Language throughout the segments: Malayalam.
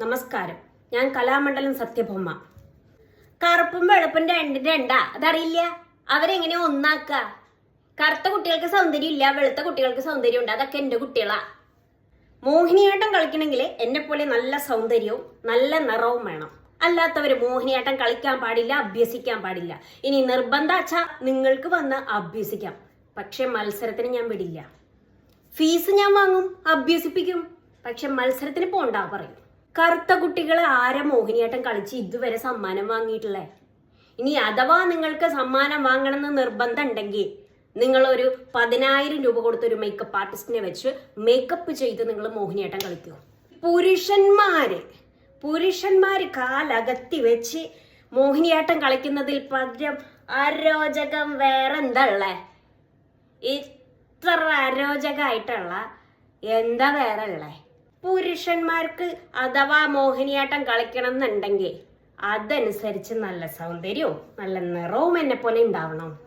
നമസ്കാരം. ഞാൻ കലാമണ്ഡലം സത്യഭമ്മ കറുപ്പും വെളുപ്പും രണ്ടും രണ്ടാ അതറിയില്ല? അവരെങ്ങനെ ഒന്നാക്ക കറുത്ത കുട്ടികൾക്ക് സൗന്ദര്യം ഇല്ല വെളുത്ത കുട്ടികൾക്ക് സൗന്ദര്യം ഉണ്ട് അതൊക്കെ എന്റെ കുട്ടികളാ. മോഹിനിയാട്ടം കളിക്കണമെങ്കിൽ എന്നെ പോലെ നല്ല സൗന്ദര്യവും നല്ല നിറവും വേണം. അല്ലാത്തവര് മോഹിനിയാട്ടം കളിക്കാൻ പാടില്ല അഭ്യസിക്കാൻ പാടില്ല. ഇനി നിർബന്ധാച്ച നിങ്ങൾക്ക് വന്ന് അഭ്യസിക്കാം. പക്ഷെ മത്സരത്തിന് ഞാൻ വിടില്ല. ഫീസ് ഞാൻ വാങ്ങും അഭ്യസിപ്പിക്കും. പക്ഷെ മത്സരത്തിന് പോണ്ടാ പറയും. കറുത്ത കുട്ടികളെ ആരെ മോഹിനിയാട്ടം കളിച്ച് ഇതുവരെ സമ്മാനം വാങ്ങിയിട്ടില്ലേ ഇനി അഥവാ നിങ്ങൾക്ക് സമ്മാനം വാങ്ങണമെന്ന് നിർബന്ധം ഉണ്ടെങ്കിൽ നിങ്ങളൊരു പതിനായിരം രൂപ കൊടുത്ത് ഒരു മേക്കപ്പ് ആർട്ടിസ്റ്റിനെ വെച്ച് മേക്കപ്പ് ചെയ്ത് നിങ്ങൾ മോഹിനിയാട്ടം കളിക്കൂ. പുരുഷന്മാര് പുരുഷന്മാര് കാലകത്തി വെച്ച് മോഹിനിയാട്ടം കളിക്കുന്നതിൽ പകരം അരോചകം വേറെ എന്താ ഇത്ര അരോചകമായിട്ടുള്ള എന്താ വേറെ ഉള്ളേ? പുരുഷന്മാർക്ക് അഥവാ മോഹിനിയാട്ടം കളിക്കണം എന്നുണ്ടെങ്കിൽ അതനുസരിച്ച് നല്ല സൗന്ദര്യവും നല്ല നിറവും എന്നെ പോലെ ഉണ്ടാവണം.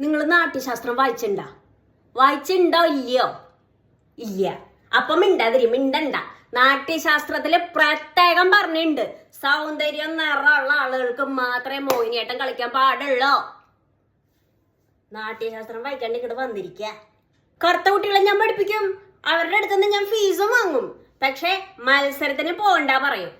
നിങ്ങൾ നാട്യശാസ്ത്രം വായിച്ചിണ്ടാ? വായിച്ചിണ്ടോ ഇല്ലയോ? ഇല്ല. അപ്പം മിണ്ടാതിരി മിണ്ടണ്ട. നാട്യശാസ്ത്രത്തിൽ പ്രത്യേകം പറഞ്ഞിട്ടുണ്ട് സൗന്ദര്യം നിറമുള്ള ആളുകൾക്ക് മാത്രമേ മോഹിനിയാട്ടം കളിക്കാൻ പാടുള്ളോ. നാട്യശാസ്ത്രം വായിക്കാണ്ട് ഇങ്ങോട്ട് വന്നിരിക്ക. കറുത്ത കുട്ടികളെ ഞാൻ പഠിപ്പിക്കും. അവരുടെ അടുത്തുനിന്ന് ഞാൻ ഫീസും വാങ്ങും. പക്ഷെ മത്സരത്തിന് പോകണ്ട പറയും.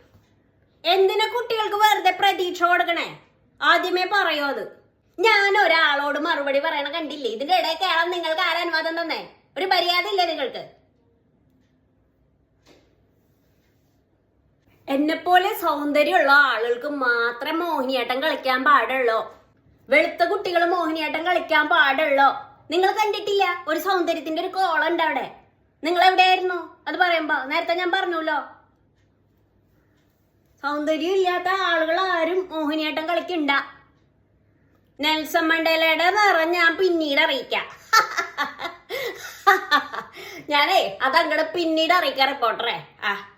എന്തിനാ കുട്ടികൾക്ക് വെറുതെ പ്രതീക്ഷ കൊടുക്കണേ? ആദ്യമേ പറയോ അത്. ഞാൻ ഒരാളോട് മറുപടി പറയണ കണ്ടില്ലേ? ഇതിന്റെ ഇടയിൽ കയറാൻ നിങ്ങൾക്ക് ആരാ അനുവാദം തന്നേ? ഒരു മര്യാദ ഇല്ലേ നിങ്ങൾക്ക്? എന്നെ പോലെ സൗന്ദര്യമുള്ള ആളുകൾക്ക് മാത്രം മോഹിനിയാട്ടം കളിക്കാൻ പാടുള്ളൂ. വെളുത്ത കുട്ടികൾ മോഹിനിയാട്ടം കളിക്കാൻ പാടുള്ളൂ. നിങ്ങൾ കണ്ടിട്ടില്ല? ഒരു സൗന്ദര്യത്തിന്റെ ഒരു കോളം ഉണ്ട് അവിടെ. നിങ്ങൾ എവിടെയായിരുന്നു അത് പറയുമ്പോ നേരത്തെ ഞാൻ പറഞ്ഞല്ലോ. സൗന്ദര്യം ഇല്ലാത്ത ആളുകൾ ആരും മോഹിനിയാട്ടം കളിക്കണ്ട. നെൽസൺ മണ്ടേലയുടെ നിറം ഞാൻ പിന്നീട് അറിയിക്കാം. ഞാനേ അതങ്ങടെ പിന്നീട് അറിയിക്കാം റിപ്പോർട്ടറെ ആ.